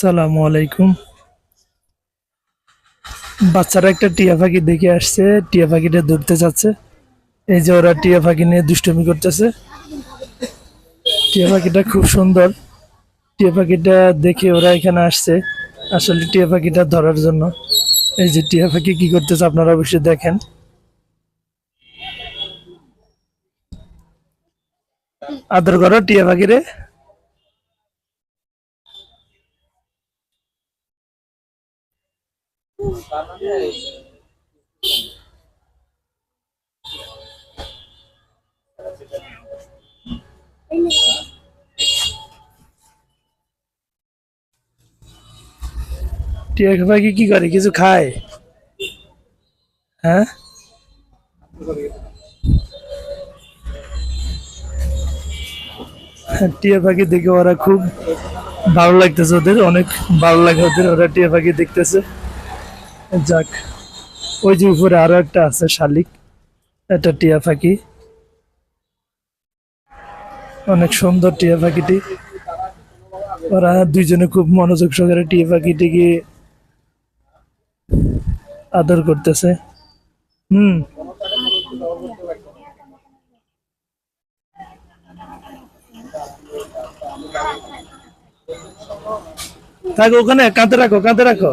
আসসালামু আলাইকুম। বাচ্চারা একটা টিয়া পাখি দেখে আসছে, টিয়া পাখিটা ধরতে যাচ্ছে। এই যে ওরা টিয়া পাখি নিয়ে দুষ্টুমি করতেছে। টিয়া পাখিটা খুব সুন্দর। টিয়া পাখিটা দেখে ওরা এখানে আসছে, আসলে টিয়া পাখিটা ধরার জন্য। এই যে টিয়া পাখি কি করতেছে আপনারা অবশ্যই দেখেন। আদর করো টিয়া পাখিরে। টিয়া পাখি কি করে? কিছু খায়? হ্যাঁ? টিয়া পাখি দেখে ওরা খুব ভালো লাগতেছে ওদের, অনেক ভালো লাগে ওদের, ওরা টিয়া পাখি দেখতেছে। যাক, ওই যে উপরে আরও একটা আছে শালিক, এটা টিয়া পাখি। অনেক সুন্দর টিয়া পাখিটি। ওরা দুইজনে খুব মনোযোগ সহকারে টিয়া পাখিটিকে আদর করতেছে। হুম। থাকো ওখানে, কাঁধে রাখো কাঁধে রাখো।